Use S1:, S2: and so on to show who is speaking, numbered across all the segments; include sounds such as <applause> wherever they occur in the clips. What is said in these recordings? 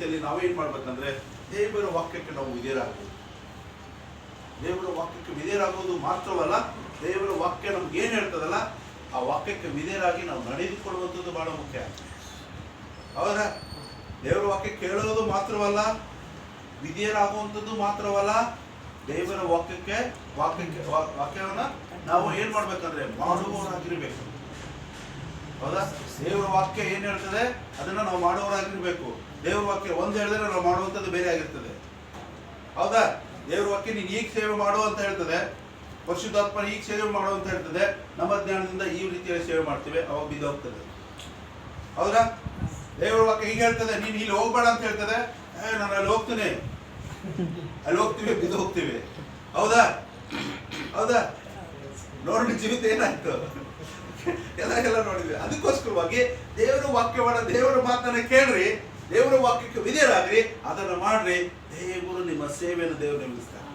S1: ರೀತಿಯಲ್ಲಿ ನಾವೇನ್ ಮಾಡ್ಬೇಕಂದ್ರೆ ದೇವರ ವಾಕ್ಯಕ್ಕೆ ನಾವು ವಿಧೇಯರಾಗಬೇಕು. ದೇವರ ವಾಕ್ಯಕ್ಕೆ ವಿಧೇಯರಾಗೋದು ಮಾತ್ರವಲ್ಲ, ದೇವರ ವಾಕ್ಯ ನಮ್ಗೆ ಏನು ಹೇಳ್ತದಲ್ಲ, ಆ ವಾಕ್ಯಕ್ಕೆ ವಿಧೇಯರಾಗಿ ನಾವು ನಡೆದುಕೊಳ್ಳುವಂಥದ್ದು ಬಹಳ ಮುಖ್ಯ. ಹೌದಾ? ದೇವರ ವಾಕ್ಯ ಕೇಳೋದು ಮಾತ್ರವಲ್ಲ, ವಿಧೇಯರಾಗುವಂಥದ್ದು ಮಾತ್ರವಲ್ಲ, ದೇವರ ವಾಕ್ಯಕ್ಕೆ ವಾಕ್ಯಕ್ಕೆ, ವಾಕ್ಯವನ್ನ ನಾವು ಏನ್ ಮಾಡ್ಬೇಕಂದ್ರೆ ಮಾಡುವವರಾಗಿರ್ಬೇಕು. ಹೌದಾ? ದೇವರ ವಾಕ್ಯ ಏನು ಹೇಳ್ತದೆ? ಅದನ್ನ ನಾವು ಮಾಡುವವರಾಗಿರ್ಬೇಕು. ದೇವರ ವಾಕ್ಯ ಒಂದು ಹೇಳಿದ್ರೆ ನಾವು ಮಾಡುವಂಥದ್ದು ಬೇರೆ ಆಗಿರ್ತದೆ. ಹೌದಾ? ದೇವರ ವಾಕ್ಯ ನೀನು ಈಗ ಸೇವೆ ಮಾಡು ಅಂತ ಹೇಳ್ತದೆ. ಪರಿಶುದ್ಧಾತ್ಮ ಈಗ ಸೇವೆ ಮಾಡು ಅಂತ ಹೇಳ್ತದೆ. ನಮ್ಮ ಜ್ಞಾನದಿಂದ ಈ ರೀತಿಯಲ್ಲಿ ಸೇವೆ ಮಾಡ್ತೀವಿ. ಅವಾಗ ಬಿದ್ದೋಗ್ತದೆ. ಹೌದಾ? ದೇವರ ವಾಕ್ಯ ಈಗ ಹೇಳ್ತದೆ. ನೀನು ಇಲ್ಲಿ ಹೋಗ್ಬೇಡ ಅಂತ ಹೇಳ್ತದೆ. ನಾನು ಅಲ್ಲಿ ಹೋಗ್ತೀನಿ. ಅಲ್ಲಿ ಹೋಗ್ತೀವಿ ಬಿದ್ದು ಹೋಗ್ತೀವಿ ಹೌದಾ? ಹೌದಾ? ನೋಡಿ ಜೀವಿತ ಏನಾಯ್ತು? <laughs> ಎಲ್ಲ ಎಲ್ಲ ನೋಡಿದ್ವಿ ಅದಕ್ಕೋಸ್ಕರವಾಗಿ ದೇವರ ವಾಕ್ಯವನ್ನ ದೇವರ ಮಾತನ್ನ ಕೇಳ್ರಿ ದೇವರ ವಾಕ್ಯಕ್ಕೆ ವಿಧೇಯರಾಗ್ರಿ ಅದನ್ನ ಮಾಡ್ರಿ. ದೇವರು ನಿಮ್ಮ ಸೇವೆಯನ್ನು ದೇವರು ನಿಲ್ಲಿಸ್ತಾನೆ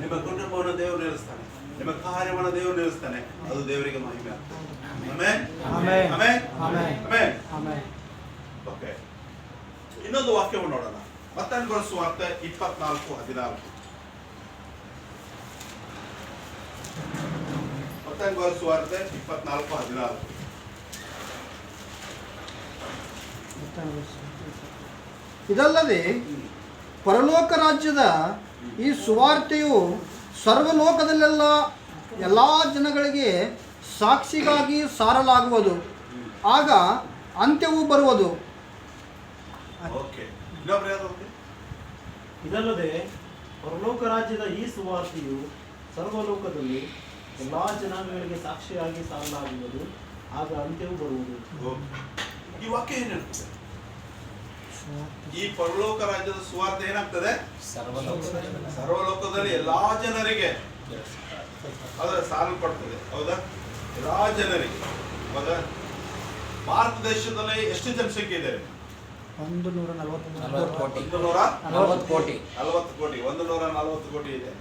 S1: ನಿಮ್ಮ ಕುಟುಂಬವನ್ನು ದೇವರು ನಿಲ್ಲಿಸ್ತಾನೆ. ನಿಮ್ಮ ಕಾರ್ಯವನ್ನು ದೇವರು ನಿಲ್ಲಿಸ್ತಾನೆ. ಅದು ದೇವರಿಗೆ ಮಹಿಮೆ ಆಗ್ತದೆ. ಓಕೆ. ಇನ್ನೊಂದು ವಾಕ್ಯವನ್ನು ನೋಡೋಣ. ಮತ್ತೊಂದು ಸುವಾರ್ತೆ ಇಪ್ಪತ್ನಾಲ್ಕು ಹದಿನಾಲ್ಕು. ಸುವಾರ್ತೆ ಇಪ್ಪತ್ನಾಲ್ಕು ಹದಿನಾರು.
S2: ಇದಲ್ಲದೆ ಪರಲೋಕ ರಾಜ್ಯದ ಈ ಸುವಾರ್ತೆಯು ಸರ್ವಲೋಕದಲ್ಲೆಲ್ಲ ಎಲ್ಲ ಜನಗಳಿಗೆ ಸಾಕ್ಷಿಗಾಗಿ ಸಾರಲಾಗುವುದು. ಆಗ ಅಂತ್ಯವು ಬರುವುದು.
S1: ಓಕೆ. ಇನ್ನೊಬ್ರು ಓಕೆ
S3: ಇದಲ್ಲದೆ ಪರಲೋಕ ರಾಜ್ಯದ ಈ ಸುವಾರ್ತೆಯು ಸರ್ವಲೋಕದಲ್ಲಿ ಎಲ್ಲಾ ಜನಾಂಗಗಳಿಗೆ ಸಾಕ್ಷಿಯಾಗಿ ಸಾರಲಾಗುವುದು ಆಗ ಅಂತ್ಯವು ಬರುವುದು.
S1: ಈ ವಾಕ್ಯ ಏನ್ ಹೇಳ್ತದೆ ಈ ಪರಲೋಕ ರಾಜ್ಯದ ಸುವಾರ್ಥ ಏನಾಗ್ತದೆ? ಸರ್ವಲೋಕದಲ್ಲಿ. ಎಲ್ಲಾ ಜನರಿಗೆ ಅದರ ಸಾರಲ್ಪಡ್ತದೆ ಹೌದಾ? ಎಲ್ಲಾ ಜನರಿಗೆ. ಹೌದಾ ಭಾರತ ದೇಶದಲ್ಲಿ ಎಷ್ಟು ಜನಸಂಖ್ಯೆ ಇದೆ?
S2: ಒಂದು ನೂರ
S4: ನಲವತ್ತು ಕೋಟಿ.
S1: ಒಂದು ನೂರ
S4: ನಲವತ್ತು ಕೋಟಿ.
S1: ನಲವತ್ತು ಕೋಟಿ. ಒಂದು ನೂರ ನಲವತ್ತು ಕೋಟಿ ಇದೆ.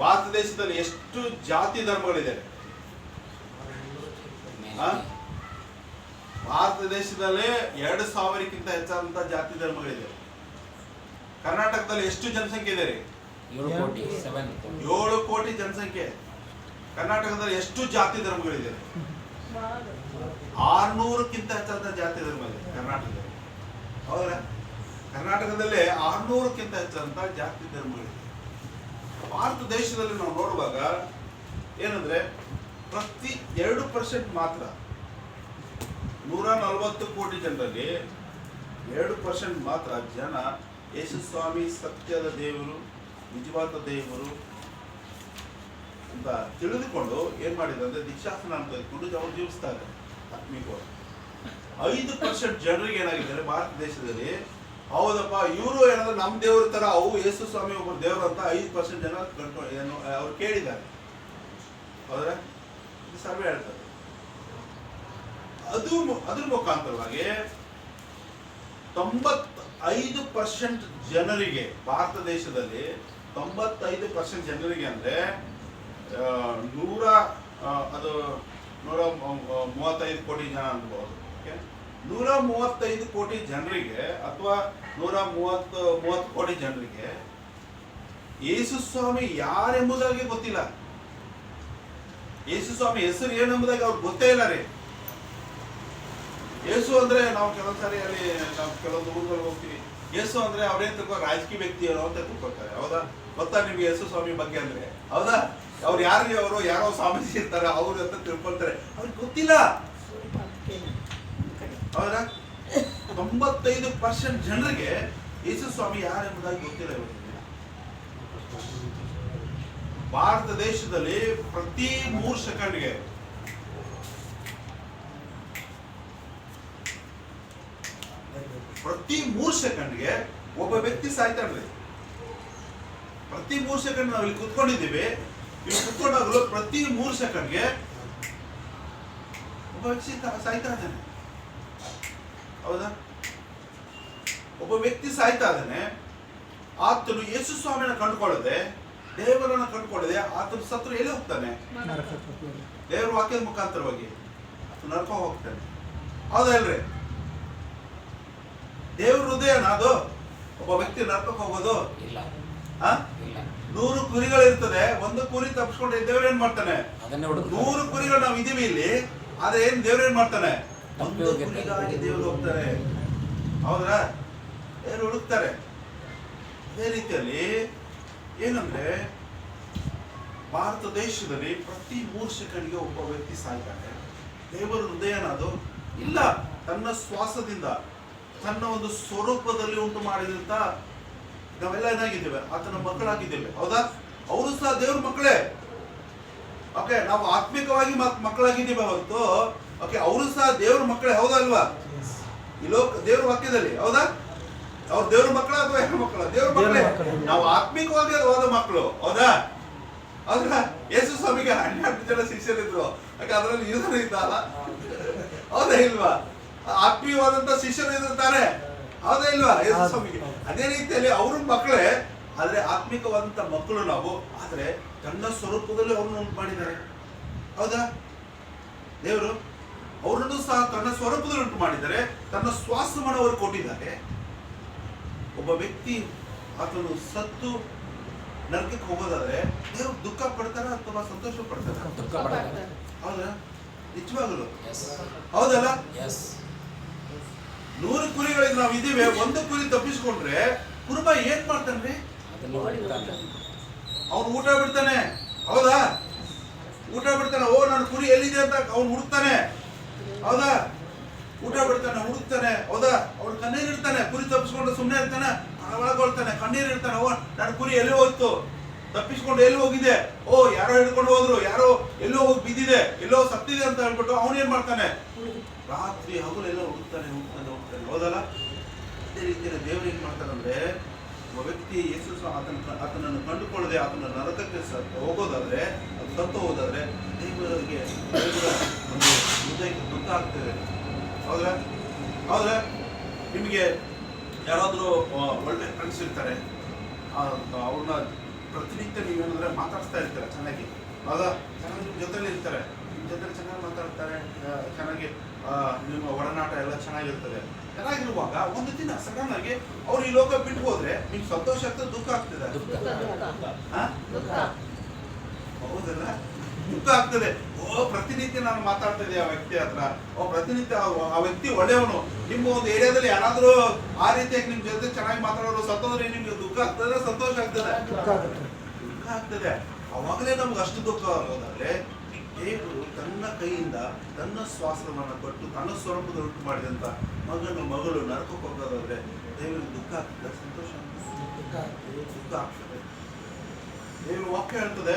S1: ಭಾರತ ದೇಶದಲ್ಲಿ ಎಷ್ಟು ಜಾತಿ ಧರ್ಮಗಳಿದೆ ಭಾರತ ದೇಶದಲ್ಲಿ ಎರಡು ಸಾವಿರಕ್ಕಿಂತ ಹೆಚ್ಚಾದಂತ ಜಾತಿ ಧರ್ಮಗಳಿದೆ ಕರ್ನಾಟಕದಲ್ಲಿ ಎಷ್ಟು ಜನಸಂಖ್ಯೆ ಇದೆ ರೀ?
S4: ಏಳು ಕೋಟಿ
S1: ಜನಸಂಖ್ಯೆ. ಕರ್ನಾಟಕದಲ್ಲಿ ಎಷ್ಟು ಜಾತಿ ಧರ್ಮಗಳಿದೆ ಆರ್ನೂರಕ್ಕಿಂತ ಹೆಚ್ಚಾದ ಜಾತಿ ಧರ್ಮ ಇದೆ ಕರ್ನಾಟಕದಲ್ಲಿ. ಹೌದಾ? ಕರ್ನಾಟಕದಲ್ಲಿ ಆರ್ನೂರಕ್ಕಿಂತ ಹೆಚ್ಚಾದಂತ ಜಾತಿ ಧರ್ಮಗಳಿದೆ ಭಾರತ ದೇಶದಲ್ಲಿ ನಾವು ನೋಡುವಾಗ ಏನಂದ್ರೆ ಪ್ರತಿ ಎರಡು ಪರ್ಸೆಂಟ್ ಮಾತ್ರ, ನೂರ ನಲವತ್ತು ಕೋಟಿ ಜನರಲ್ಲಿ ಎರಡು ಪರ್ಸೆಂಟ್ ಮಾತ್ರ ಜನ ಯೇಸು ಸ್ವಾಮಿ ಸತ್ಯದ ದೇವರು, ನಿಜವಾದ ದೇವರು ಅಂತ ತಿಳಿದುಕೊಂಡು ಏನ್ ಅಂದ್ರೆ ದೀಕ್ಷಾಸನ ಅಂತ ತೆಗೆದುಕೊಂಡು ಅವರು ಜೀವಿಸ್ತಾರೆ ಆತ್ಮೀಕವಾಗಿ ಐದು ಪರ್ಸೆಂಟ್ ಜನರಿಗೆ ಏನಾಗಿದ್ದಾರೆ, ಭಾರತ ದೇಶದಲ್ಲಿ ಹೌದಪ್ಪ, ಇವರು ಏನಂದ್ರೆ ನಮ್ಮ ದೇವ್ರ ತರ, ಅವು ಯೇಸು ಸ್ವಾಮಿ ಒಬ್ಬರು ದೇವರು ಅಂತ ಐದು ಪರ್ಸೆಂಟ್ ಜನ ಕಟ್ಕೊಂಡು ಏನು, ಅವ್ರು ಕೇಳಿದ್ದಾರೆ. ಹೌದ್ರ? ಸರ್ವೆ ಹೇಳ್ತಾರೆ. ಅದು ಅದ್ರ ಮುಖಾಂತರವಾಗಿ ತೊಂಬತ್ತೈದು ಪರ್ಸೆಂಟ್ ಜನರಿಗೆ, ಭಾರತ ದೇಶದಲ್ಲಿ ತೊಂಬತ್ತೈದು ಪರ್ಸೆಂಟ್ ಜನರಿಗೆ ಅಂದ್ರೆ ನೂರ ಅದು ನೂರ ಮೂವತ್ತೈದು ಕೋಟಿ ಜನ ಅನ್ಬೋದು. ಓಕೆ ನೂರ ಮೂವತ್ತೈದು ಕೋಟಿ ಜನರಿಗೆ ಅಥವಾ ನೂರ ಮೂವತ್ತು ಮೂವತ್ತು ಕೋಟಿ ಜನರಿಗೆ ಯೇಸು ಸ್ವಾಮಿ ಯಾರೆಂಬುದಾಗಿ ಗೊತ್ತಿಲ್ಲ. ಯೇಸು ಸ್ವಾಮಿ ಹೆಸರು ಏನೆಂಬುದಾಗಿ ಅವ್ರಿಗೆ ಗೊತ್ತೇ ಇಲ್ಲ ರೀ. ಯೇಸು ಅಂದ್ರೆ ನಾವು ಕೆಲವೊಂದು ಸಾರಿ ಅಲ್ಲಿ, ನಾವು ಕೆಲವೊಂದು ಊರುಗಳು ಹೋಗ್ತೀವಿ. ಯೇಸು ಅಂದ್ರೆ ಅವ್ರೇನ್ ತಿಳ್ಕೊ ರಾಜಕೀಯ ವ್ಯಕ್ತಿಯವರು ಅಂತ ತಿಳ್ಕೊತಾರೆ ಹೌದಾ? ಗೊತ್ತಾ ನಿಮ್ಗೆ ಯೇಸು ಸ್ವಾಮಿ ಬಗ್ಗೆ ಅಂದ್ರೆ? ಹೌದಾ? ಅವ್ರು ಯಾರಿಗೆ ಅವರು, ಯಾರೋ ಸ್ವಾಮೀಜಿ ಇರ್ತಾರೆ, ಅವ್ರು ಅಂತ ತಿಳ್ಕೊಳ್ತಾರೆ. ಅವ್ರಿಗೆ ಗೊತ್ತಿಲ್ಲ. ಹೌದಾ? ತೊಂಬತ್ತೈದು ಪರ್ಸೆಂಟ್ ಜನರಿಗೆ ಯೇಸು ಸ್ವಾಮಿ ಯಾರೆಂಬುದಾಗಿ ಗೊತ್ತಿಲ್ಲ ಇವತ್ತಿನ ಭಾರತ ದೇಶದಲ್ಲಿ ಪ್ರತಿ ಮೂರು ಸೆಕೆಂಡ್ಗೆ ಪ್ರತಿ ಮೂರು ಸೆಕೆಂಡ್ಗೆ ಒಬ್ಬ ವ್ಯಕ್ತಿ ಸಾಯ್ತಾನ್ರಿ ಪ್ರತಿ ಮೂರು ಸೆಕೆಂಡ್ ನಾವು ಇಲ್ಲಿ ಕುತ್ಕೊಂಡಿದ್ದೀವಿ. ಇಲ್ಲಿ ಕುತ್ಕೊಂಡಾಗಲೂ ಪ್ರತಿ ಮೂರು ಸೆಕೆಂಡ್ಗೆ ಒಬ್ಬ ವ್ಯಕ್ತಿ ಸಾಯ್ತಾ ಇದ್ದಾನೆ. ಹೌದಾ? ಒಬ್ಬ ವ್ಯಕ್ತಿ ಸಾಯ್ತಾ ಇದ್ದಾನೆ. ಆತನು ಯೇಸು ಸ್ವಾಮಿನ ಕಂಡುಕೊಳ್ಳದೆ ದೇವರನ್ನ ಕಂಡುಕೊಳ್ಳದೆ ಆತನ ಸತ್ರ ಎಲ್ಲಿ ಹೋಗ್ತಾನೆ? ದೇವರ ವಾಕ್ಯದ ಮುಖಾಂತರವಾಗಿ ನರಕ ನರ್ಕ ಹೋಗ್ತಾನೆ. ಹೌದಲ್ರಿ ದೇವ್ರ ಹೃದಯನ ಅದು ಒಬ್ಬ ವ್ಯಕ್ತಿ ನರ್ಕಕ್ಕೆ ಹೋಗೋದು?
S4: ಇಲ್ಲ.
S1: ನೂರು ಕುರಿಗಳು ಇರ್ತದೆ ಒಂದು ಕುರಿ ತಪ್ಪಿಸ್ಕೊಂಡ್ರೆ ದೇವ್ರ ಏನ್ ಮಾಡ್ತಾನೆ? ನೂರು ಕುರಿಗಳು ನಾವು ಇದೀವಿ ಇಲ್ಲಿ ಆದ್ರೆ ಏನ್ ದೇವ್ರ ಏನ್ ಮಾಡ್ತಾನೆ? ಹೋಗ್ತಾರೆ. ಹೌದಾ? ಹುಡುಕ್ತಾರೆ. ಅದೇ ರೀತಿಯಲ್ಲಿ ಏನಂದ್ರೆ, ಭಾರತ ದೇಶದಲ್ಲಿ ಪ್ರತಿ ಮೂರು ಸೆಕೆಂಡ್ಗೆ ಒಬ್ಬ ವ್ಯಕ್ತಿ ಸಾಯ್ತಾನೆ. ದೇವರ ಹೃದಯ ಅನ್ನೋದು ಇಲ್ಲ, ತನ್ನ ಶ್ವಾಸದಿಂದ, ತನ್ನ ಒಂದು ಸ್ವರೂಪದಲ್ಲಿ ಉಂಟು ಮಾಡಿದಂತ ನಾವೆಲ್ಲ ಏನಾಗಿದ್ದೇವೆ? ಆತನ ಮಕ್ಕಳಾಗಿದ್ದೇವೆ. ಹೌದಾ? ಅವರು ಸಹ ದೇವ್ರ ಮಕ್ಕಳೇ. ಓಕೆ, ನಾವು ಆತ್ಮಿಕವಾಗಿ ಮಕ್- ಮಕ್ಕಳಾಗಿದ್ದೀವಿ ಹೊರತು ಓಕೆ ಅವರು ಸಹ ದೇವ್ರ ಮಕ್ಕಳೇ ಹೌದಾ ಅಲ್ವಾ? ಈ ಲೋಕ ದೇವ್ರ ವಾಕ್ಯದಲ್ಲಿ ಹೌದಾ? ಅವ್ರ ದೇವ್ರ ಮಕ್ಕಳ ಅಥವಾ ಹೆಣ್ಣು ಮಕ್ಕಳ? ದೇವ್ರ ಮಕ್ಕಳೇ. ನಾವು ಆತ್ಮಿಕವಾಗಿ ಹೋದ ಮಕ್ಕಳು ಹೌದಾ? ಹೌದಾ? ಯೇಸು ಸ್ವಾಮಿಗೆ ಹನ್ನೆರಡು ಜನ ಶಿಷ್ಯರಿದ್ರು. ಯಾಕೆ ಅದರಲ್ಲಿ ಯೂಸರ್ ಇದ್ದಲ್ಲ ಹೌದಾ ಇಲ್ವಾ? ಆತ್ಮೀಯವಾದಂತ ಶಿಷ್ಯರು ಇರುತ್ತಾರೆ ಹೌದಾ ಇಲ್ವಾ? ಯೇಸು ಸ್ವಾಮಿಗೆ. ಅದೇ ರೀತಿಯಲ್ಲಿ ಅವ್ರ ಮಕ್ಕಳೇ ಆದ್ರೆ ಆತ್ಮಿಕವಾದಂತ ಮಕ್ಕಳು ನಾವು ಆದ್ರೆ ತನ್ನ ಸ್ವರೂಪದಲ್ಲಿ ಅವ್ರನ್ನ ಉಂಟು ಮಾಡಿದ್ದಾರೆ ಹೌದಾ? ದೇವರು? ಅವರನ್ನು ಸಹ ತನ್ನ ಸ್ವರೂಪದಲ್ಲಿ ಉಂಟು ಮಾಡಿದ್ದಾರೆ ತನ್ನ ಶ್ವಾಸವನ್ನು ಅವರು ಕೊಟ್ಟಿದ್ದಾರೆ. ಒಬ್ಬ ವ್ಯಕ್ತಿ ಆತನು ಸತ್ತು ನರ್ಕಕ್ಕೆ ಹೋಗೋದಾದ್ರೆ ದೇವ್ರು ದುಃಖ ಪಡ್ತಾರ ಅಥವಾ ಸಂತೋಷ ಪಡ್ತಾರ? ಹೌದಾ? ನಿಜವಾಗಲು? ಹೌದಲ್ಲ?
S4: ಎಸ್
S1: ನೂರು ಕುರಿಗಳಿಗೆ ನಾವು ಇದೀವಿ ಒಂದು ಕುರಿ ತಪ್ಪಿಸ್ಕೊಂಡ್ರೆ ಕುರುಬ ಏನ್ ಮಾಡ್ತಾನ್ರಿ ಅವ್ನು ಊಟ ಬಿಡ್ತಾನೆ. ಹೌದಾ? ಊಟ ಬಿಡ್ತಾನೆ. ಓ ನನ್ನ ಕುರಿ ಎಲ್ಲಿದೆ ಅಂತ ಅವ್ನು ಹುಡುಕ್ತಾನೆ. ಹೌದಾ? ಊಟ ಬಿಡ್ತಾನೆ ಹುಡುಕ್ತಾನೆ ಹೌದಾ? ಅವ್ರ ಕಣ್ಣೀರ್ ಇರ್ತಾನೆ ಕುರಿ ತಪ್ಪಿಸ್ಕೊಂಡು ಸುಮ್ಮನೆ ಇರ್ತಾನೆ ಒಳಗೊಳ್ತಾನೆ, ಕಣ್ಣೀರ್ ಇರ್ತಾನೆ ಓ ನನ್ನ ಕುರಿ ಎಲ್ಲಿ ಹೋಯ್ತು? ತಪ್ಪಿಸ್ಕೊಂಡು ಎಲ್ಲಿ ಹೋಗಿದೆ? ಓ, ಯಾರೋ ಹಿಡ್ಕೊಂಡು ಹೋದ್ರು, ಯಾರೋ ಎಲ್ಲೋ ಹೋಗಿ ಬಿದ್ದಿದೆ, ಎಲ್ಲೋ ಸತ್ತಿದೆ ಅಂತ ಹೇಳ್ಬಿಟ್ಟು ಅವನು ಏನ್ ಮಾಡ್ತಾನೆ? ರಾತ್ರಿ ಹಗಲೆಲ್ಲ ಹುಡುಕ್ತಾನೆ ಹುಡುಕ್ತಾನೆ ಹೋಗ್ತಾನೆ ಹೌದಲ್ಲ? ಅದೇ ರೀತಿಯಲ್ಲಿ ದೇವರು ಏನ್ ಮಾಡ್ತಾನಂದ್ರೆ, ಒಬ್ಬ ವ್ಯಕ್ತಿ ಯೇಸು ಆತನ ಆತನನ್ನು ಕಂಡುಕೊಳ್ಳದೆ ಆತನ ನರಕಕ್ಕೆ ಹೋಗೋದಾದ್ರೆ, ಅದು ಸತ್ತು ಹೋದಾದ್ರೆ ದೇವರಿಗೆ ದೇವರ ಒಂದು ಹೃದಯಕ್ಕೆ ದುಃಖ ಆಗ್ತದೆ ಹೌದಾ ಹೌದಾ ನಿಮಗೆ ಯಾರಾದರೂ ಒಳ್ಳೆ ಫ್ರೆಂಡ್ಸ್ ಇರ್ತಾರೆ ಅವ್ರನ್ನ ಪ್ರತಿನಿತ್ಯ ನೀವೇನಂದ್ರೆ ಮಾತಾಡ್ತಾ ಇರ್ತಾರೆ ಚೆನ್ನಾಗಿ? ಹೌದಾ? ಚೆನ್ನಾಗಿ ನಿಮ್ಮ ಜೊತೆಲಿ ಇರ್ತಾರೆ. ನಿಮ್ಮ ಜೊತೆ ಚೆನ್ನಾಗಿ ಮಾತಾಡ್ತಾರೆ ಚೆನ್ನಾಗಿ ನಿಮ್ಮ ಒಡನಾಟ ಎಲ್ಲ ಚೆನ್ನಾಗಿರ್ತದೆ. ಚೆನ್ನಾಗಿರುವಾಗ ಒಂದು ದಿನ ಸಡನ್ ಆಗಿ ಅವ್ರು ಈ ಲೋಕ ಬಿಟ್ಟು ಹೋದ್ರೆ ನಿಮ್ಗೆ ಸಂತೋಷ ಆಗ್ತದೆ ದುಃಖ ಆಗ್ತದೆ? ಹೌದಲ್ಲ? ದುಃಖ ಆಗ್ತದೆ ಓ ಪ್ರತಿನಿತ್ಯ ನಾನು ಮಾತಾಡ್ತಾ ಇದ್ದೆ ಆ ವ್ಯಕ್ತಿ ಹತ್ರ. ಓ ಪ್ರತಿನಿತ್ಯ ಆ- ವ್ಯಕ್ತಿ ಒಳ್ಳೆಯವನು. ನಿಮ್ಮ ಒಂದು ಏರಿಯಾದಲ್ಲಿ ಯಾರಾದ್ರೂ ಆ ರೀತಿಯಾಗಿ ನಿಮ್ ಜೊತೆ ಚೆನ್ನಾಗಿ ಮಾತಾಡೋರು ಸತ್ತೋದ್ರೆ ನಿಮ್ಗೆ ದುಃಖ ಆಗ್ತದೆ ಸಂತೋಷ ಆಗ್ತದೆ?
S2: ದುಃಖ
S1: ಆಗ್ತದೆ. ಅವಾಗಲೇ ನಮ್ಗೆ ಅಷ್ಟು ದುಃಖ ಆಗೋದಾದ್ರೆ ದೇವರು ತನ್ನ ಕೈಯಿಂದ ತನ್ನ ಶ್ವಾಸವನ್ನು ಕೊಟ್ಟು ತನ್ನ ಸ್ವರೂಪದ ಉಂಟು ಮಾಡಿದಂತ ಮಗನು ಮಗಳು ನರಕಕ್ಕೆ ಹೋಗೋದಾದ್ರೆ ದೇವರಿಗೆ ದುಃಖ ಆಗ್ತದೆ ಸಂತೋಷ ಆಗ್ತದೆ.
S2: ದುಃಖ
S1: ಆಗ್ತದೆ. ದೇವರು ವಾಕ್ಯ ಹೇಳ್ತದೆ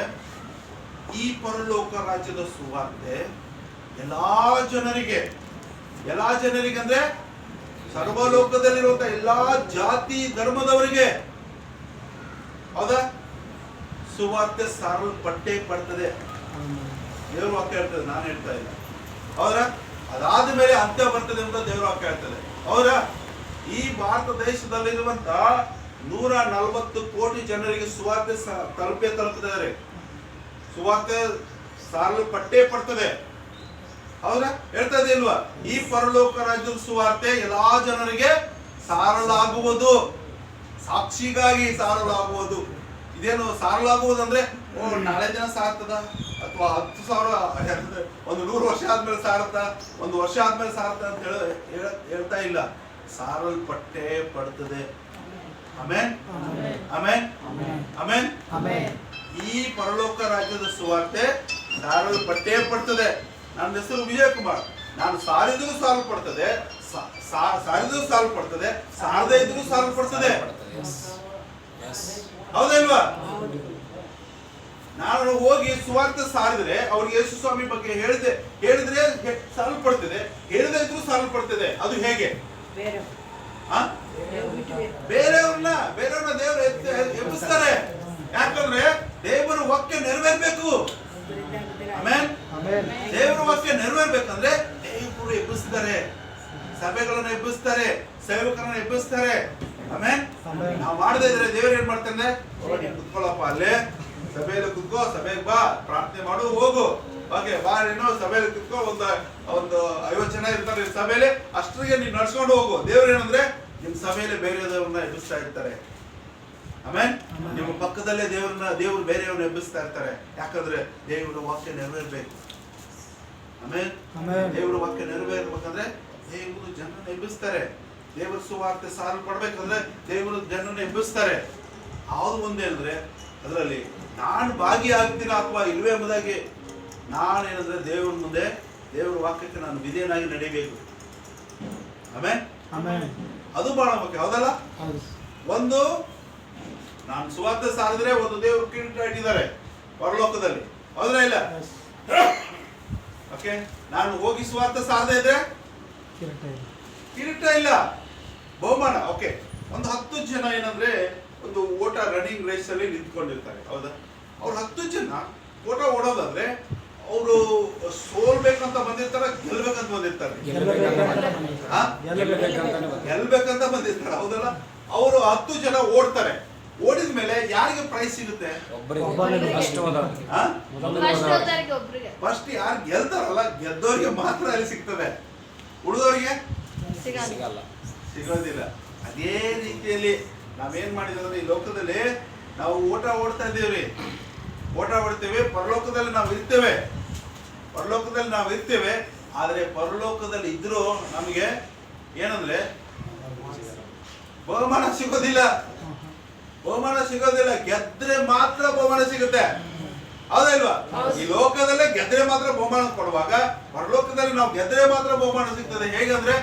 S1: ಈ ಪರಲೋಕ ರಾಜ್ಯದ ಸುವಾರ್ತೆ ಎಲ್ಲಾ ಜನರಿಗೆ ಎಲ್ಲಾ ಜನರಿಗೆ ಅಂದ್ರೆ ಸರ್ವಲೋಕದಲ್ಲಿರುವಂತ ಎಲ್ಲಾ ಜಾತಿ ಧರ್ಮದವರಿಗೆ ಹೌದಾ? ಸುವಾರ್ತೆ ಸಾರಲ್ಪಟ್ಟೆ ಪಡ್ತದೆ ದೇವ್ರ ವಾಕ್ಯ ಹೇಳ್ತದೆ, ನಾನು ಹೇಳ್ತಾ ಇಲ್ಲ. ಹೌದಾ? ಅದಾದ ಮೇಲೆ ಅಂತ್ಯ ಬರ್ತದೆ ಅಂತ ದೇವ್ರ ವಾಕ್ಯ ಹೇಳ್ತದೆ. ಹೌದಾ? ಈ ಭಾರತ ದೇಶದಲ್ಲಿರುವಂತ ನೂರ ನಲವತ್ತು ಕೋಟಿ ಜನರಿಗೆ ಸುವಾರ್ತೆ ತಲುಪೇ ತಲುಪಿದ್ದಾರೆ ಸುವಾರ್ತೆ ಸಾರಲು ಪಟ್ಟೆ ಪಡ್ತದೆ. ಹೌದಾ? ಹೇಳ್ತಾ ಇದೆ ಇಲ್ವಾ? ಈ ಪರಲೋಕ ರಾಜ್ಯದ ಸುವಾರ್ತೆ ಎಲ್ಲಾ ಜನರಿಗೆ ಸಾರಲಾಗುವುದು. ಸಾಕ್ಷಿಗಾಗಿ ಸಾರಲಾಗುವುದು. ಇದೇನು ಸಾರಲಾಗುವುದು ಅಂದ್ರೆ ಓ ನಾಳೆ ಜನ ಸಾರ್ತದ? ಅಥವಾ ಹತ್ತು ಸಾವಿರ ಒಂದು ನೂರು ವರ್ಷ ಆದ್ಮೇಲೆ ಸಾರತ್ತ? ಒಂದು ವರ್ಷ ಆದ್ಮೇಲೆ ಸಾರತ್ತ ಅಂತ ಹೇಳ ಹೇಳ- ಹೇಳ್ತಾ ಇಲ್ಲ. ಸಾರಲ್ಪಟ್ಟೆ ಪಡ್ತದೆ. ಆಮೇನ್ ಆಮೇನ್ ಆಮೇನ್
S2: ಆಮೇನ್
S1: ಈ ಪರಲೋಕ ರಾಜ್ಯದ ಸುವಾರ್ತೆ ಸಾರಲ್ಪಟ್ಟೇ ಪಡ್ತದೆ. ನನ್ನ ಹೆಸರು ವಿಜಯ್ ಕುಮಾರ್ ನಾನು ಸಾರಿದ್ರು ಸಾಲು ಪಡ್ತದೆ. ಸಾರಿದ್ರು ಸಾಲು ಪಡ್ತದೆ. ಸಾರದೆ ಇದ್ರು
S4: ಸಾಲು
S1: ಪಡ್ತದೆ. ಹೌದಲ್ವಾ ನಾನು ಹೋಗಿ ಸುವಾರ್ತೆ ಸಾರಿದ್ರೆ ಅವ್ರಿಗೆ ಯೇಸು ಸ್ವಾಮಿ ಬಗ್ಗೆ ಹೇಳಿದೆ. ಹೇಳಿದ್ರೆ ಸಾಲು ಪಡ್ತದೆ. ಹೇಳದೇ ಇದ್ರು ಸಾರಲ್ಪಡ್ತದೆ ಅದು ಹೇಗೆ. ಬೇರೆಯವ್ರನ್ನ ಬೇರೆಯವ್ರನ್ನ ದೇವರು ಎಬ್ಬಿಸ್ತಾರೆ. ಯಾಕಂದ್ರೆ ದೇವರು ವಾಕ್ಯ ನೆರವೇರ್ಬೇಕು.
S5: ದೇವರು
S1: ಆಮೇನ್. ದೇವರ ವಾಕ್ಯ ನೆರವೇರ್ಬೇಕಂದ್ರೆ ದೇವರು ಎಬ್ಬಿಸ್ತಾರೆ. ಸಭೆಗಳನ್ನ ಎಬ್ಬಿಸ್ತಾರೆ ಸೇವಕರನ್ನ ಎಬ್ಬಿಸ್ತಾರೆ. ಆಮೇನ್. ನಾವು ಮಾಡದೇ ಇದ್ರೆ ದೇವರು ಏನ್ ಮಾಡ್ತಾನೆ ಕುತ್ಕೊಳ್ಳಪ್ಪ ಅಲ್ಲೇ. ಸಭೆಯಲ್ಲಿ ಕುತ್ಕೋ ಸಭೆಗೆ ಬಾ ಪ್ರಾರ್ಥನೆ ಮಾಡು ಹೋಗು. ಹಾಗೆ ಬಾ ನೀನು ಸಭೆಯಲ್ಲಿ ಕುತ್ಕೋ ಒಂದು ಒಂದು ಐವತ್ತು ಜನ ಇರ್ತಾರೆ ಸಭೆಯಲ್ಲಿ ಅಷ್ಟರಿಗೆ ನೀನು ನಡ್ಸ್ಕೊಂಡು ಹೋಗು. ದೇವ್ರು ಏನಂದ್ರೆ ನಿಮ್ ಸಭೆಯಲ್ಲಿ ಬೇರೆಯವ್ರನ್ನ ಎಬ್ಬಿಸ್ತಾ ಇರ್ತಾರೆ. ಆಮೇಲೆ ನಿಮ್ಮ ಪಕ್ಕದಲ್ಲೇ ದೇವ್ರನ್ನ ದೇವ್ರು ಬೇರೆಯವ್ರನ್ನ ಎಬ್ಬಿಸ್ತಾ ಇರ್ತಾರೆ. ಯಾಕಂದ್ರೆ ದೇವರ ವಾಕ್ಯ ನೆರವೇರ್ಬೇಕು. ಆಮೇಲೆ ದೇವರ ವಾಕ್ಯ ನೆರವೇರ್ಬೇಕಂದ್ರೆ ದೇವರು ಜನನ ಎಬ್ಬಿಸ್ತಾರೆ. ದೇವರ ಸುವಾರ್ತೆ ಸಾರು ಪಡ್ಬೇಕಂದ್ರೆ ದೇವರು ಜನನ ಎಬ್ಬಿಸ್ತಾರೆ. ಯಾವ್ದು ಮುಂದೆ ಅಂದ್ರೆ ಅದರಲ್ಲಿ ನಾನು ಭಾಗಿಯಾಗ್ತೀನ ಅಥವಾ ಇಲ್ವೇ ಎಂಬುದಾಗಿ ನಾನೇನಂದ್ರೆ ದೇವ್ರ ಮುಂದೆ ದೇವರ ವಾಕ್ಯಕ್ಕೆ ನಾನು ವಿಧೇಯನಾಗಿ ನಡಿಬೇಕು ಆಮೇಲೆ ಅದು ಬಹಳ ಮುಖ್ಯ ಹೌದಲ್ಲ? ಒಂದು ನಾನು ಸುವಾರ್ಥ ಸಾರಿದ್ರೆ ಒಂದು ದೇವರು ಕಿರೀಟ ಇಟ್ಟಿದ್ದಾರೆ ಪರಲೋಕದಲ್ಲಿ. ಹೌದ್ರ ಇಲ್ಲ? ಓಕೆ ನಾನು ಹೋಗಿ ಸುವಾರ್ಥ ಸಾರದೆ ಇದ್ರೆ?
S2: ಕಿರೀಟ
S1: ಇಲ್ಲ. ಬಹುಮಾನ. ಓಕೆ ಒಂದು ಹತ್ತು ಜನ ಏನಂದ್ರೆ ಒಂದು ಓಟ ರನ್ನಿಂಗ್ ರೇಸ್ ಅಲ್ಲಿ ನಿಂತ್ಕೊಂಡಿರ್ತಾರೆ. ಹೌದಾ? ಅವ್ರು ಹತ್ತು ಜನ ಓಟ ಓಡೋದಾದ್ರೆ ಅವರು ಸೋಲ್ಬೇಕಂತ ಬಂದಿರ್ತಾರ ಗೆಲ್ಬೇಕಂತ ಬಂದಿರ್ತಾರೆ. ಗೆಲ್ಬೇಕಂತ ಬಂದಿರ್ತಾರೆ. ಹೌದಲ್ಲ? ಅವರು ಹತ್ತು ಜನ ಓಡ್ತಾರೆ. ಓಡಿದ ಮೇಲೆ ಯಾರಿಗೆ ಪ್ರೈಸ್ ಸಿಗುತ್ತೆ.
S4: ಫಸ್ಟ್
S1: ಯಾರು ಗೆಲ್ತಾರಲ್ಲ ಗೆದ್ದವರಿಗೆ ಮಾತ್ರ ಅಲ್ಲಿ ಸಿಗ್ತದೆ. ಉಳಿದವರಿಗೆ? ಸಿಗೋದಿಲ್ಲ. ಅದೇ ರೀತಿಯಲ್ಲಿ ನಾವೇನ್ ಮಾಡಿದ್ರೆ ಈ ಲೋಕದಲ್ಲಿ ನಾವು ಓಟ ಓಡ್ತಾ ಇದ್ದೀವ್ರಿ. ಓಟ ಓಡ್ತೇವೆ ಪರಲೋಕದಲ್ಲಿ ನಾವು ಇರ್ತೇವೆ. ಪರಲೋಕದಲ್ಲಿ ನಾವು ಇರ್ತೇವೆ ಆದರೆ ಪರಲೋಕದಲ್ಲಿ ಇದ್ರೂ ನಮಗೆ ಏನಂದ್ರೆ ಬಹುಮಾನ ಸಿಗೋದಿಲ್ಲ. ಬಹುಮಾನ ಸಿಗೋದಿಲ್ಲ ಗೆದ್ರೆ ಮಾತ್ರ ಬಹುಮಾನ ಸಿಗುತ್ತೆ. ಹೌದಾ. ಇಲ್ವಾ ಈ ಲೋಕದಲ್ಲೇ ಗೆದ್ರೆ ಮಾತ್ರ ಬಹುಮಾನ ಕೊಡುವಾಗ ಪರಲೋಕದಲ್ಲಿ ನಾವು ಗೆದ್ರೆ ಮಾತ್ರ ಬಹುಮಾನ ಸಿಗ್ತದೆ. ಹೇಗಂದ್ರೆ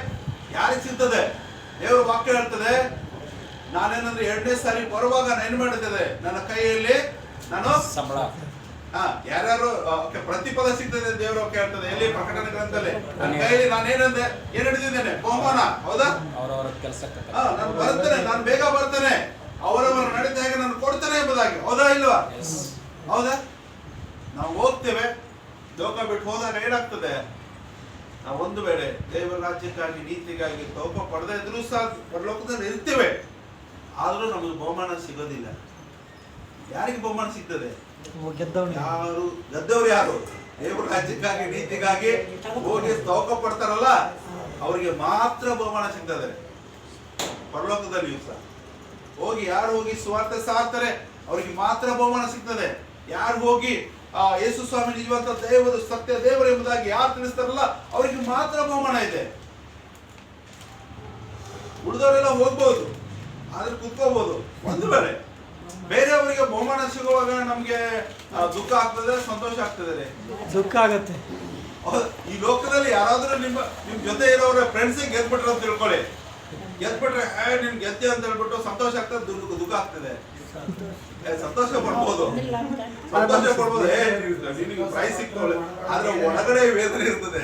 S1: ಯಾರಿಗೆ ಸಿಗ್ತದೆ? ದೇವರ ವಾಕ್ಯ ಹೇಳ್ತದೆ ನಾನೇನಂದ್ರೆ ಎರಡನೇ ಸಾರಿ ಬರುವಾಗ ನಾನು ಏನ್ ಮಾಡಿದ್ದೇನೆ ನನ್ನ ಕೈಯಲ್ಲಿ ನಾನು
S4: ಸಂಬಳ.
S1: ಹಾ ಯಾರ್ಯಾರು ಪ್ರತಿಫಲ ಸಿಗ್ತದೆ ದೇವರು ವಾಕ್ಯ ಹೇಳ್ತದೆ. ಎಲ್ಲಿ? ಪ್ರಕಟಣೆ ಗ್ರಂಥದಲ್ಲಿ ನನ್ನ ಕೈಯಲ್ಲಿ ನಾನು ಏನಂದೆ? ಏನ್ ಹಿಡಿದಿದ್ದೇನೆ? ಬಹುಮಾನ. ಹೌದಾ?
S4: ಅವರವರ ಕೆಲಸಕ್ಕೆ
S1: ನಾನು ಬರ್ತೇನೆ ನಾನು ಬೇಗ ಬರ್ತೇನೆ. ಅವರವರ ನಡೀತಾ ಹೇಗೆ ನಾನು ಕೊಡ್ತೇನೆ ಎಂಬುದಾಗಿ. ಹೌದಾ ಇಲ್ವಾ? ಹೌದಾ? ನಾವು ಹೋಗ್ತೇವೆ. ಲೋಕ ಬಿಟ್ಟು ಹೋದಾಗ ಏನಾಗ್ತದೆ? ನಾವು ಒಂದು ವೇಳೆ ದೇವರ ರಾಜ್ಯಕ್ಕಾಗಿ ನೀತಿಗಾಗಿ ತೋಪ ಪಡೆದ ಇದ್ರೂ ಸಹ ಪರಲೋಕದಲ್ಲಿ ಇರ್ತೇವೆ. ಆದರೂ ನಮಗೆ ಬಹುಮಾನ ಸಿಗೋದಿಲ್ಲ. ಯಾರಿಗೆ ಬಹುಮಾನ ಸಿಗ್ತದೆ? ಯಾರು? ಗೆದ್ದವ್ರು ಯಾರು? ದೇವರ ರಾಜ್ಯಕ್ಕಾಗಿ ನೀತಿಗಾಗಿ ಹೋಗಿ ತೋಕ ಪಡ್ತಾರಲ್ಲ ಅವರಿಗೆ ಮಾತ್ರ ಬಹುಮಾನ ಸಿಗ್ತದೆ. ಪರಲೋಕದಲ್ಲಿಯೂ ಸಹ. ಹೋಗಿ ಯಾರು ಹೋಗಿ ಸ್ವಾರ್ಥ ಸಾರ್ತಾರೆ? ಅವರಿಗೆ ಮಾತ್ರ ಬಹುಮಾನ ಸಿಗ್ತದೆ. ಯಾರು ಹೋಗಿ ಆ ಯೇಸು ಸ್ವಾಮಿ ನಿಜವಂತ ದೇವರು ಸತ್ಯ ದೇವರು ಎಂಬುದಾಗಿ ಯಾರು ತಿಳಿಸ್ತಾರಲ್ಲ ಅವರಿಗೆ ಮಾತ್ರ ಬಹುಮಾನ ಇದೆ. ಉಳಿದವರೆಲ್ಲ ಹೋಗ್ಬೋದು ಆದ್ರೆ ಕುತ್ಕೋಬಹುದು ಒಂದು ವೇಳೆ ಬೇರೆಯವರಿಗೆ ಬಹುಮಾನ ಸಿಗುವಾಗ ನಮ್ಗೆ ದುಃಖ ಆಗ್ತದೆ ಸಂತೋಷ ಆಗ್ತದೆ
S2: ದುಃಖ ಆಗತ್ತೆ.
S1: ಈ ಲೋಕದಲ್ಲಿ ಯಾರಾದ್ರೂ ನಿಮ್ಮ ನಿಮ್ ಜೊತೆ ಇರೋರ ಫ್ರೆಂಡ್ಸ್ ಗೆದ್ಬಿಟ್ರ ಅಂತ ತಿಳ್ಕೊಳ್ಳಿ. ಗೆದ್ಬಿಟ್ರೆ ನಿನ್ ಗೆದ್ದೆ ಅಂತ ಹೇಳ್ಬಿಟ್ಟು ಸಂತೋಷ ಆಗ್ತದೆ ದುಃಖ ದುಃಖ ಆಗ್ತದೆ. ಸಂತೋಷ ಪಡ್ಬೋದು. ಸಂತೋಷ ಪಡ್ಬೋದು. ನಿನಗೆ ಪ್ರೈಸ್ ಸಿಕ್ತವಳೆ ಆದ್ರೆ ಒಳಗಡೆ ವೇದನೆ ಇರ್ತದೆ.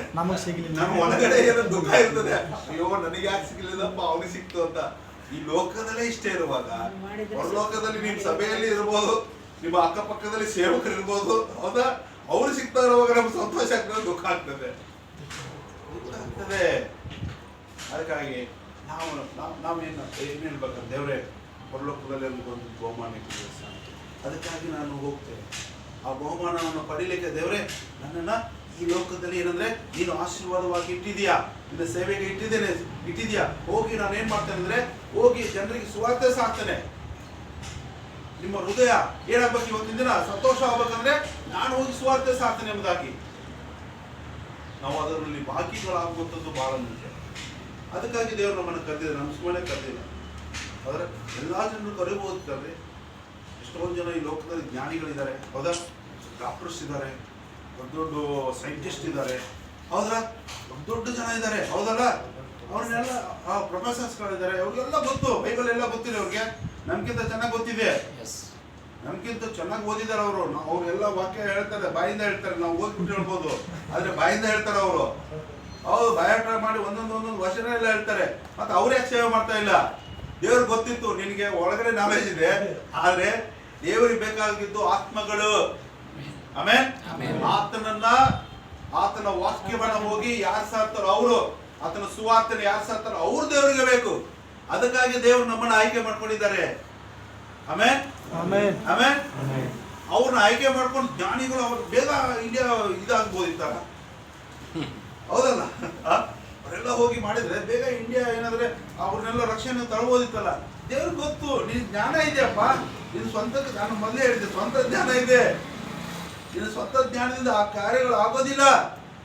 S1: ನಮ್ಮ ಒಳಗಡೆ ಏನೋ ದುಃಖ ಇರ್ತದೆ. ಅಯ್ಯೋ ನನಗೆ ಯಾಕೆ ಸಿಗ್ಲಿಲ್ಲಪ್ಪ ಅವನಿಗೆ ಸಿಕ್ತು ಅಂತ. ಈ ಲೋಕದಲ್ಲೇ ಇಷ್ಟೇ ಇರುವಾಗ ಹೊರಲೋಕದಲ್ಲಿ ನಿಮ್ ಸಭೆಯಲ್ಲಿ ಇರ್ಬೋದು ನಿಮ್ಮ ಅಕ್ಕಪಕ್ಕದಲ್ಲಿ ಸೇವಕರು ಇರ್ಬೋದು ಹೌದಾ? ಅವ್ರು ಸಿಗ್ತಾ ಇರುವಾಗ ನಮ್ಗೆ ಸಂತೋಷ ಆಗ್ತದೆ ದುಃಖ ಆಗ್ತದೆ. ದುಃಖ ಆಗ್ತದೆ. ಅದಕ್ಕಾಗಿ ನಾವು ನಾವು ನಾವೇನು ಏನು ಹೇಳ್ಬೇಕಂತ ದೇವ್ರೆ, ಪರಲೋಕದಲ್ಲಿ ಒಂದು ಬಹುಮಾನ ಇಟ್ಟಿದೆ ಅದಕ್ಕಾಗಿ ನಾನು ಹೋಗ್ತೇನೆ. ಆ ಬಹುಮಾನವನ್ನು ಪಡೀಲಿಕ್ಕೆ ದೇವರೇ, ನನ್ನನ್ನು ಈ ಲೋಕದಲ್ಲಿ ಏನಂದ್ರೆ ನೀನು ಆಶೀರ್ವಾದವಾಗಿ ಇಟ್ಟಿದೀಯಾ ನಿನ್ನ ಸೇವೆಗೆ ಇಟ್ಟಿದ್ದೇನೆ ಇಟ್ಟಿದ್ಯಾ ಹೋಗಿ ನಾನು ಏನ್ ಮಾಡ್ತೇನೆ ಅಂದ್ರೆ, ಹೋಗಿ ಜನರಿಗೆ ಸುವಾರ್ತೆ ಸಾಕ್ತೇನೆ. ನಿಮ್ಮ ಹೃದಯ ಏನಾಗ್ಬೇಕು ಇವತ್ತಿನ ದಿನ? ಸಂತೋಷ ಆಗ್ಬೇಕಂದ್ರೆ ನಾನು ಹೋಗಿ ಸುವಾರ್ತೆ ಸಾಕ್ತೇನೆ ಎಂಬುದಾಗಿ. ನಾವು ಅದರಲ್ಲಿ ಬಾಕಿಗಳಾಗುವಂಥದ್ದು ಬಹಳ ಅದಕ್ಕಾಗಿ ದೇವರು ನಮ್ಮನ್ನು ಕರೆದಿದ್ದಾರೆ. ನಮ್ಮ ಸುಮ್ಮನೆ ಕರೆದಿಲ್ಲ. ಆದರೆ ಎಲ್ಲ ಜನರು ಕರಿಬಹುದು ಕರೆ ಎಷ್ಟೊಂದು ಜನ ಈ ಲೋಕದಲ್ಲಿ ಜ್ಞಾನಿಗಳಿದ್ದಾರೆ. ಹೌದಾ? ಡಾಕ್ಟರ್ಸ್ ಇದ್ದಾರೆ. ದೊಡ್ಡ ದೊಡ್ಡ ಸೈಂಟಿಸ್ಟ್ ಇದ್ದಾರೆ. ಹೌದಾ? ದೊಡ್ಡ ದೊಡ್ಡ ಜನ ಇದ್ದಾರೆ. ಹೌದಲ್ಲ? ಅವ್ರನ್ನೆಲ್ಲ ಪ್ರೊಫೆಸರ್ಸ್ಗಳಿದ್ದಾರೆ. ಅವ್ರಿಗೆಲ್ಲ ಗೊತ್ತು. ಬೈಬಲ್ ಎಲ್ಲ ಗೊತ್ತಿದೆ ಅವ್ರಿಗೆ. ನಮ್ಗಿಂತ ಚೆನ್ನಾಗಿ ಗೊತ್ತಿದೆ.
S4: ಎಸ್
S1: ನಮ್ಗಿಂತ ಚೆನ್ನಾಗಿ ಓದಿದ್ದಾರೆ ಅವರು. ಅವ್ರೆಲ್ಲ ವಾಕ್ಯ ಹೇಳ್ತಾರೆ ಬಾಯಿಂದ ಹೇಳ್ತಾರೆ. ನಾವು ಓದ್ಬಿಟ್ಟು ಹೇಳ್ಬೋದು. ಆದ್ರೆ ಬಾಯಿಂದ ಹೇಳ್ತಾರೆ ಅವರು. ಹೌದು ಬಯೋಟ್ರಾ ಮಾಡಿ ಒಂದೊಂದು ಒಂದೊಂದು ವಚನ ಎಲ್ಲ ಹೇಳ್ತಾರೆ. ಮತ್ತೆ ಅವ್ರು ಯಾಕೆ ಸೇವೆ ಮಾಡ್ತಾ ಇಲ್ಲ? ದೇವ್ರಿಗೆ ಗೊತ್ತಿತ್ತು ನಿನಗೆ ಒಳಗಡೆ ನಾಲೆಜ್ ಇದೆ. ಆದ್ರೆ ದೇವರಿಗೆ ಬೇಕಾಗಿದ್ದು ಆತ್ಮಗಳು. ಆಮೇಲೆ
S4: ಆಮೆನ್.
S1: ಆತನನ್ನ ಆತನ ವಾಕ್ಯವನ್ನ ಹೋಗಿ ಯಾರು ಸಾರ್ತಾರೋ ಅವರು ಆತನ ಸುವಾರ್ತನ ಯಾರು ಸಾರ್ತಾರೋ ಅವ್ರ ದೇವರಿಗೆ ಬೇಕು. ಅದಕ್ಕಾಗಿ ದೇವರು ನಮ್ಮನ್ನ ಆಯ್ಕೆ ಮಾಡ್ಕೊಂಡಿದ್ದಾರೆ. ಆಮೇಲೆ ಅವ್ರನ್ನ ಆಯ್ಕೆ ಮಾಡ್ಕೊಂಡು ಜ್ಞಾನಿಗಳು ಅವ್ರು ಬೇಗ ಇಂಡಿಯಾ ಇದಾಗ್ಬೋದು ಇತ್ತಾಗ ಹೌದಲ್ಲ? ಅವರೆಲ್ಲ ಹೋಗಿ ಮಾಡಿದ್ರೆ ಬೇಗ ಇಂಡಿಯಾ ಏನಾದ್ರೆ ಅವ್ರನ್ನೆಲ್ಲ ರಕ್ಷಣೆ ತಳ್ಬೋದಿತ್ತಲ್ಲ. ದೇವ್ರಿಗೆ ಗೊತ್ತು ನಿನ್ ಜ್ಞಾನ ಇದೆಯಪ್ಪ. ನಿನ್ ಸ್ವಂತ ನಾನು ಮೊದಲೇ ಹೇಳಿದೆ ಸ್ವಂತ ಜ್ಞಾನ ಇದೆ. ನಿನ್ನ ಸ್ವಂತ ಜ್ಞಾನದಿಂದ ಆ ಕಾರ್ಯಗಳು ಆಗೋದಿಲ್ಲ.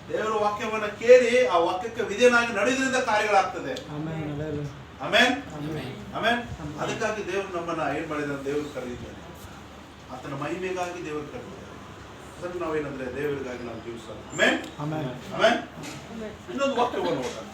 S1: ದೇವರ ವಾಕ್ಯವನ್ನ ಕೇಳಿ ಆ ವಾಕ್ಯಕ್ಕೆ ವಿಧೇಯನಾಗಿ ನಡೆದ್ರಿಂದ ಕಾರ್ಯಗಳಾಗ್ತದೆ. ಆಮೇನ್ ಆಮೇನ್? ಅದಕ್ಕಾಗಿ ದೇವರು ನಮ್ಮನ್ನ ಏನ್ ಮಾಡಿದ ದೇವರು ಕರೆದಿದ್ದಾನೆ. ಆತನ ಮಹಿಮೆಗಾಗಿ ದೇವರು ಕರೆದಿದ್ದಾರೆ ಅದನ್ನು ನಾವೇನಂದ್ರೆ ದೇವರಿಗಾಗಿ ನಾವು ಜೀವಿಸೋಣ ಆಮೇನ್ ಆಮೇನ್ ಇನ್ನೊಂದು ವಾಕ್ಯವನ್ನು ಓದೋಣ.